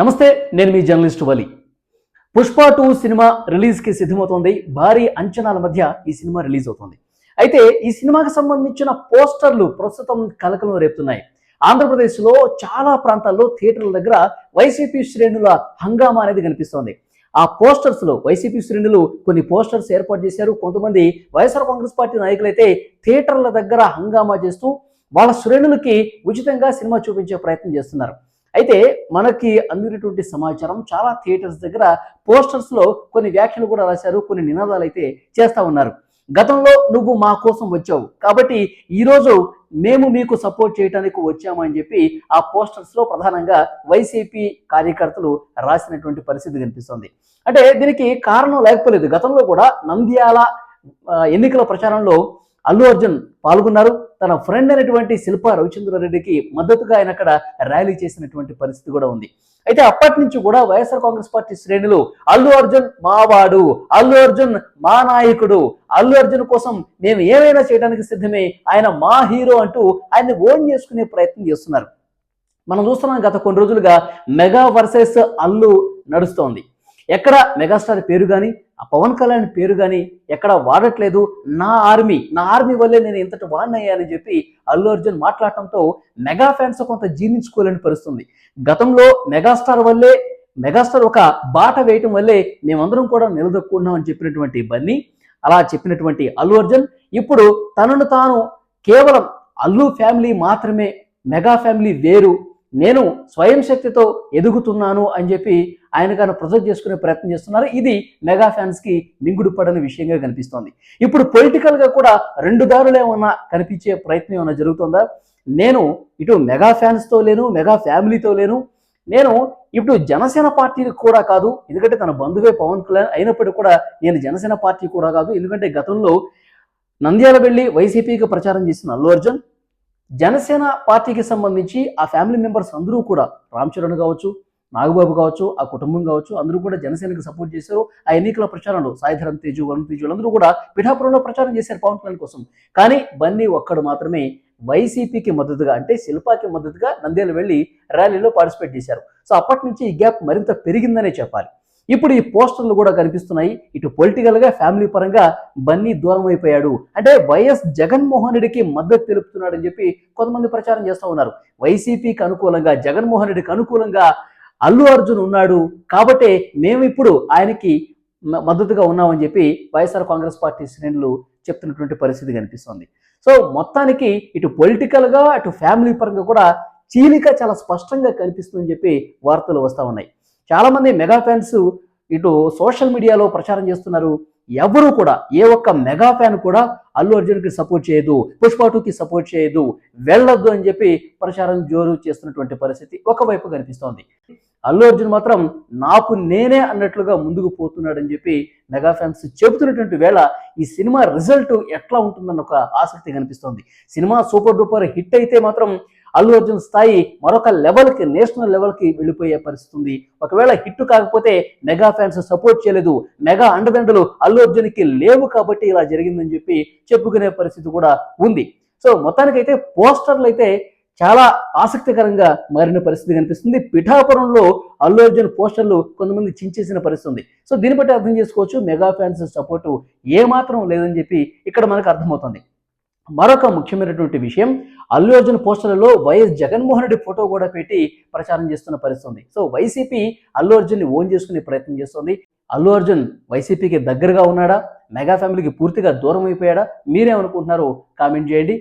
నమస్తే నేను మీ journalist Vali. Pushpa two cinema రిలీజ్కి సిద్ధమవుతోంది. భారీ అంచనాల మధ్య ఈ సినిమా రిలీజ్ అవుతుంది. అయితే ఈ సినిమాకి సంబంధించిన పోస్టర్లు ప్రస్తుతం కలకలం రేపుతున్నాయి. ఆంధ్రప్రదేశ్లో చాలా ప్రాంతాల్లో థియేటర్ల దగ్గర వైసీపీ శ్రేణుల హంగామా అనేది కనిపిస్తోంది. ఆ పోస్టర్స్లో వైసీపీ శ్రేణులు కొన్ని పోస్టర్స్ ఏర్పాటు చేశారు. కొంతమంది వైఎస్ఆర్ కాంగ్రెస్ పార్టీ నాయకులైతే థియేటర్ల దగ్గర హంగామా చేస్తూ వాళ్ళ శ్రేణులకి ఉచితంగా సినిమా చూపించే ప్రయత్నం చేస్తున్నారు. అయితే మనకి అందినటువంటి సమాచారం చాలా థియేటర్స్ దగ్గర పోస్టర్స్లో కొన్ని వ్యాఖ్యలు కూడా రాశారు కొన్ని నినాదాలు అయితే చేస్తా ఉన్నారు. గతంలో నువ్వు మా కోసం వచ్చావు. కాబట్టి ఈరోజు మేము మీకు సపోర్ట్ చేయడానికి వచ్చామని చెప్పి ఆ పోస్టర్స్లో ప్రధానంగా వైసీపీ కార్యకర్తలు రాసినటువంటి పరిస్థితి కనిపిస్తుంది. అంటే దీనికి కారణం లేకపోలేదు. గతంలో కూడా నంద్యాల ఎన్నికల ప్రచారంలో అల్లు అర్జున్ పాల్గొన్నారు. తన ఫ్రెండ్ అయినటువంటి శిల్ప రవిచంద్రారెడ్డికి మద్దతుగా ఆయన అక్కడ ర్యాలీ చేసినటువంటి పరిస్థితి కూడా ఉంది. అయితే అప్పటి నుంచి కూడా వైఎస్ఆర్ కాంగ్రెస్ పార్టీ శ్రేణులు అల్లు అర్జున్ మావాడు అల్లు అర్జున్ మా నాయకుడు అల్లు అర్జున్ కోసం మేము ఏమైనా చేయడానికి సిద్ధమే ఆయన మా హీరో అంటూ ఆయన్ని ఓన్ చేసుకునే ప్రయత్నం చేస్తున్నారు. మనం చూస్తున్నాం గత కొన్ని రోజులుగా మెగా వర్సెస్ అల్లు నడుస్తోంది. ఎక్కడ మెగాస్టార్ పేరు కానీ ఆ పవన్ కళ్యాణ్ పేరు కానీ ఎక్కడ వాడట్లేదు. నా ఆర్మీ నా ఆర్మీ వల్లే నేను ఇంతటి వాడినయ్యానని చెప్పి అల్లు అర్జున్ మాట్లాడటంతో మెగా ఫ్యాన్స్ కొంత జీర్ణించుకోలేని పరిస్థితుంది. గతంలో మెగాస్టార్ వల్లే మెగాస్టార్ ఒక బాట వేయటం వల్లే మేమందరం కూడా నిలదొక్కున్నాం అని చెప్పినటువంటి బన్నీ అలా చెప్పినటువంటి అల్లు అర్జున్. ఇప్పుడు తనను తాను కేవలం అల్లు ఫ్యామిలీ మాత్రమే మెగా ఫ్యామిలీ వేరు. నేను స్వయం శక్తితో ఎదుగుతున్నాను అని చెప్పి ఆయన కానీ ప్రొజెక్ట్ చేసుకునే ప్రయత్నం చేస్తున్నారు. ఇది మెగా ఫ్యాన్స్కి మింగుడు పడని విషయంగా కనిపిస్తోంది. ఇప్పుడు పొలిటికల్గా కూడా రెండు దారులు ఏమన్నా కనిపించే ప్రయత్నం ఏమైనా జరుగుతుందా? నేను ఇటు మెగా ఫ్యాన్స్తో లేను మెగా ఫ్యామిలీతో లేను. నేను ఇప్పుడు జనసేన పార్టీకి కూడా కాదు ఎందుకంటే తన బంధువే పవన్ కళ్యాణ్ అయినప్పటికీ కూడా నేను జనసేన పార్టీ కూడా కాదు. ఎందుకంటే గతంలో నంద్యాల వెళ్ళి వైసీపీకి ప్రచారం చేసిన అల్లు అర్జున్ జనసేన పార్టీకి సంబంధించి ఆ ఫ్యామిలీ మెంబర్స్ అందరూ కూడా రామ్ చరణ్ కావచ్చు నాగబాబు కావచ్చు ఆ కుటుంబం కావచ్చు అందరూ కూడా జనసేనకి సపోర్ట్ చేశారు. ఆ ఎన్నికల ప్రచారంలో సాయిధరం తేజు వరుణ్ తేజు అందరూ కూడా పిఠాపురంలో ప్రచారం చేశారు పవన్ కళ్యాణ్ కోసం. కానీ బన్నీ ఒక్కడు మాత్రమే వైసీపీకి మద్దతుగా అంటే శిల్పాకి మద్దతుగా నంద్యాల వెళ్ళి ర్యాలీలో పార్టిసిపేట్ చేశారు. సో అప్పటి నుంచి ఈ గ్యాప్ మరింత పెరిగిందనే చెప్పాలి. ఇప్పుడు ఈ పోస్టర్లు కూడా కనిపిస్తున్నాయి. ఇటు పొలిటికల్గా ఫ్యామిలీ పరంగా బన్నీ దూరం అయిపోయాడు. అంటే వైఎస్ జగన్మోహన్ రెడ్డికి మద్దతు తెలుపుతున్నాడని చెప్పి కొంతమంది ప్రచారం చేస్తూ ఉన్నారు. వైసీపీకి అనుకూలంగా జగన్మోహన్ రెడ్డికి అనుకూలంగా అల్లు అర్జున్ ఉన్నాడు. కాబట్టే మేము ఇప్పుడు ఆయనకి మద్దతుగా ఉన్నామని చెప్పి వైఎస్ఆర్ కాంగ్రెస్ పార్టీ శ్రేణులు చెప్తున్నటువంటి పరిస్థితి కనిపిస్తుంది. సో మొత్తానికి ఇటు పొలిటికల్గా అటు ఫ్యామిలీ పరంగా కూడా చీలిక చాలా స్పష్టంగా కనిపిస్తుందని చెప్పి వార్తలు వస్తూ ఉన్నాయి. చాలామంది మెగా ఫ్యాన్స్ ఇటు సోషల్ మీడియాలో ప్రచారం చేస్తున్నారు. ఎవరు కూడా ఏ ఒక్క మెగా ఫ్యాన్ కూడా అల్లు అర్జున్కి సపోర్ట్ చేయదు పుష్ప టూకి సపోర్ట్ చేయదు వెళ్ళొద్దు అని చెప్పి ప్రచారం జోరు చేస్తున్నటువంటి పరిస్థితి ఒకవైపు కనిపిస్తోంది. అల్లు అర్జున్ మాత్రం నాకు నేనే అన్నట్లుగా ముందుకు పోతున్నాడని చెప్పి మెగా ఫ్యాన్స్ చెబుతున్నటువంటి వేళ ఈ సినిమా రిజల్ట్ ఎట్లా ఉంటుందన్న ఒక ఆసక్తి కనిపిస్తోంది. సినిమా సూపర్ డూపర్ హిట్ అయితే మాత్రం అల్లు అర్జున్ స్థాయి మరొక లెవెల్కి నేషనల్ లెవెల్కి వెళ్ళిపోయే పరిస్థితి ఉంది. ఒకవేళ హిట్ కాకపోతే మెగా ఫ్యాన్స్ సపోర్ట్ చేయలేదు. మెగా అండదండలు అల్లు అర్జున్కి లేవు కాబట్టి ఇలా జరిగిందని చెప్పి చెప్పుకునే పరిస్థితి కూడా ఉంది. సో మొత్తానికైతే పోస్టర్లు అయితే చాలా ఆసక్తికరంగా మారిన పరిస్థితి కనిపిస్తుంది. పిఠాపురంలో అల్లు అర్జున్ పోస్టర్లు కొంతమంది చించేసిన పరిస్థితి ఉంది. సో దీన్ని బట్టి అర్థం చేసుకోవచ్చు మెగా ఫ్యాన్స్ సపోర్టు ఏమాత్రం లేదని చెప్పి ఇక్కడ మనకు అర్థమవుతుంది. మరొక ముఖ్యమైనటువంటి విషయం అల్లు అర్జున్ పోస్టర్లలో వైఎస్ జగన్మోహన్ రెడ్డి ఫోటో కూడా పెట్టి ప్రచారం చేస్తున్న పరిస్థితి ఉంది. సో వైసీపీ అల్లు అర్జున్ని ఓన్ చేసుకునే ప్రయత్నం చేస్తుంది. అల్లు అర్జున్ వైసీపీకి దగ్గరగా ఉన్నాడా? మెగా ఫ్యామిలీకి పూర్తిగా దూరం అయిపోయాడా? మీరేమనుకుంటున్నారో కామెంట్ చేయండి.